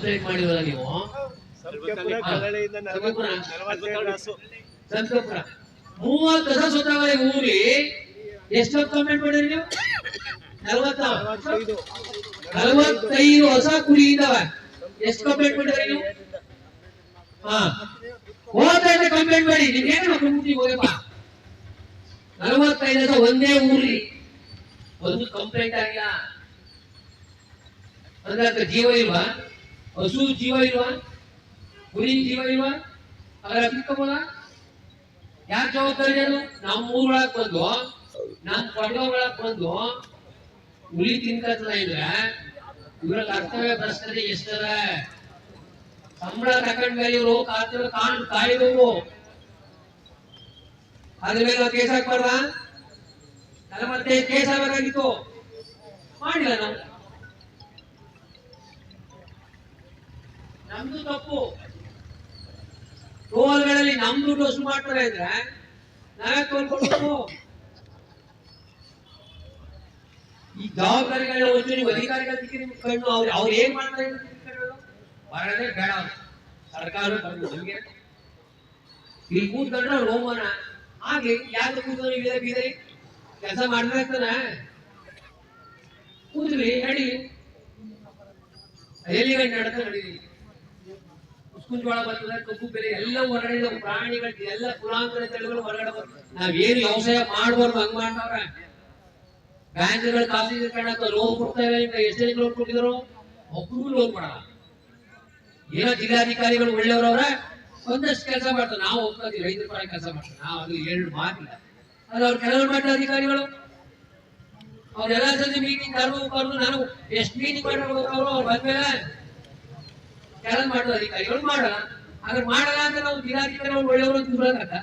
Complaint ಮಾಡಿದ್ರಲ್ಲ ನೀವು? ಸಂತಪುರ ಮೂವತ್ತು ಕಸ ಸುತ್ತವರೆ ಊರಿ. ಎಷ್ಟು ಕಂಪ್ಲೇಂಟ್ ಮಾಡಿದ್ರಿ ನೀವು? ನಲವತ್ತ? ನಲವತ್ತೈದು. ಹೊಸ ಕುರಿ ಇದಾವೆ. ಎಷ್ಟು ಕಂಪ್ಲೇಂಟ್ ಮಾಡಿದ್ರಿ ನೀವು? ಹಾ. ಹೋದ್ರೆ ಕಂಪ್ಲೇಂಟ್ ಮಾಡಿ. ನಿಮ್ಗೇನು ಮಕ್ಕಳು ಹೋಗಪ್ಪ? ನಲವತ್ತೈದು ಹೊಸ ಒಂದೇ ಊರಿ. ಒಂದು ಕಂಪ್ಲೇಂಟ್ ಆಗಿಲ್ಲ. ಅಂದ್ರೆ ಜೀವ ಇಲ್ವಾ? ಹಸು ಜೀವ ಇಲ್ವಾ? ಕುರಿ ಜೀವ ಇಲ್ವಾ? ಅದರ ತಿಳ್ಕೊಬೋದ ಯಾರ ಜವಾಬ್ದಾರಿ ಅದು? ನಮ್ಮ ಊರೊಳಗ್ ಬಂದು ನಮ್ಮ ಕೊಡಗ ಒಳಗ್ ಬಂದು ಹುಲಿ ತಿನ್ಕತ್ತದ ಇದ್ರೆ ಇವ್ರ ಕರ್ತವ್ಯ ಭ್ರಷ್ಟತೆ ಎಷ್ಟದ? ಸಂಬಳ ತಕೊಂಡ ಮೇಲೆ ಇವರು ಕರ್ತವ್ಯ ಕಾಣ್ ಕಾಯಿದವು ಅದ್ರ ಮೇಲೆ ನಾವು ಕೇಸ್ ಹಾಕ್ಬಾರ್ದ? ನಲವತ್ತೈದು ಕೇಸ್ ಆಗ್ಬೇಕಾಗಿತ್ತು ಮಾಡಿಲ್ಲ ನಾವು. ನಮ್ದು ತಪ್ಪು. ಟೋಲ್ಗಳಲ್ಲಿ ನಮ್ ದುಡ್ಡು ಮಾಡ್ತಾರೆ ಅಂದ್ರೆ ನಾವೇ ಟೋಲ್ ಕೊಡ್ಬೇಕು. ಈ ಜವಾಬ್ದಾರಿಗಳ ಒಂದು ನೀವು ಅಧಿಕಾರಿಗಳ ನಿಮ್ ಕಣ್ಣು. ಅವ್ರು ಅವ್ರು ಏನ್ ಮಾಡ್ತಾರೆ ಬರೋದೇ ಬೇಡ. ಸರ್ಕಾರ ಬಂದು ನಮ್ಗೆ. ಇಲ್ಲಿ ಕೂತ್ಕೊಂಡ್ರೆ ಅವ್ರು ಹೋಮನ ಹಾಗೆ ಯಾರು ಕೂತ್ಕೊಂಡು ಇಳಿದ ಬೀದರಿ? ಕೆಲಸ ಮಾಡ್ಬೇಕಾಗ್ತಾನ ಕೂತ್ರಿ ನಡಿ ಎಲ್ಲಿ ನಡ್ತಾ ನಡೀರಿ? ಕುಂಜೋಳ ಬರ್ತದೆ, ಕಬ್ಬು ಬೆಲೆ ಎಲ್ಲ ಹೊರಗಡೆ. ಪ್ರಾಣಿಗಳು, ಎಲ್ಲ ಕುಲಾಂತರ ತಳಿಗಳು ಹೊರಗಡೆ ಬರ್ತದೆ ನಾವೇನು ವ್ಯವಸಾಯ ಮಾಡ್ಬಾರ್ದು ಹಂಗ್ ಮಾಡ್ತಾವ್ರ ಬ್ಯಾಂಕ್ಗಳು ಖಾಸಗಿ ಕಾರಣಕ್ಕೆ ಲೋನ್ ಕೊಡ್ತಾ ಇಲ್ಲ ಈಗ ಎಷ್ಟು ಲೋನ್ ಕೊಟ್ಟಿದ್ರು? ಒಬ್ರು ಲೋನ್ ಮಾಡಲ್ಲ. ಏನೋ ಜಿಲ್ಲಾಧಿಕಾರಿಗಳು ಒಳ್ಳೆಯವ್ರವ್ರ ಒಂದಷ್ಟು ಕೆಲಸ ಮಾಡ್ತಾರೆ. ನಾವು ಇದ್ದೀವಿ ರೈತರ ಪರ ಕೆಲಸ ಮಾಡ್ತಾರೆ. ನಾವು ಅದು ಎರಡು ಮಾತಿಲ್ಲ. ಅದು ಅವ್ರ ಕೆಲವರು ಮಾಡ್ತಾರೆ ಅಧಿಕಾರಿಗಳು. ಅವ್ರೆಲ್ಲ ಸತಿ ಮೀಟಿಂಗ್ ಕರೆದು ನಾನು ಎಷ್ಟು ಮೀಟಿಂಗ್ ಮಾಡ್ಬೇಕು ಅವರು? ಅವ್ರು ಬಂದ್ಮೇಲೆ ಕೆಲಸ ಮಾಡುವ ಅಧಿಕಾರಿಗಳು ಮಾಡಲ್ಲ. ಆದ್ರೆ ಮಾಡಲ್ಲ ಅಂತ ನಾವು ಜಿಲ್ಲಾಧಿಕಾರಿ ಒಳ್ಳೆಯವರು ಅಂತ ಬಿಡೋದಕ್ಕ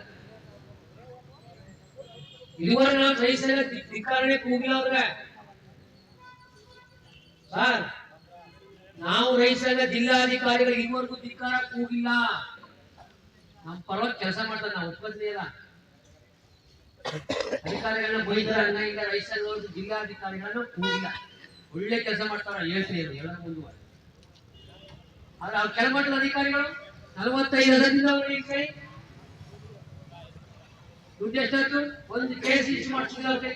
ಇದುವರೆಗೆ ನಾವು ಸಹಿಸಿದ ಧಿಕ್ಕಾರಣೆ ಕೂಗಿಲ್ಲ ಅವ್ರೆ ಸರ್, ನಾವು ರೈಸಲ್ಲ ಜಿಲ್ಲಾಧಿಕಾರಿಗಳು ಇವರೆಗೂ ಧಿಕ್ಕಾರ ಕೂಗಿಲ್ಲ. ನಮ್ಮ ಪರವಾಗಿ ಕೆಲಸ ಮಾಡ್ತಾರೆ, ನಾವು ಒಪ್ಪದೇ ಇಲ್ಲ. ಅಧಿಕಾರಿಗಳನ್ನ ಬೈತಾರೆ ಹಂಗ ಈಗ ರೈತರ ಜಿಲ್ಲಾಧಿಕಾರಿಗಳನ್ನ ಕೂಗಿಲ್ಲ. ಒಳ್ಳೆ ಕೆಲಸ ಮಾಡ್ತಾರ ಹೇಳ್ತೀನಿ ಎಲ್ಲ ಮುಂದುವರೆ ಆದ್ರೆ ಅವ್ರ ಕೆಳಮಟ್ಟದ ಅಧಿಕಾರಿಗಳು ನಲವತ್ತೈದು ಅವ್ರಿಗೆ ದುಡ್ಡು ಎಷ್ಟಾಯ್ತು? ಒಂದು ಕೇಸ್ ಇಶ್ಯೂ ಮಾಡಿಸಿದ್ರೆ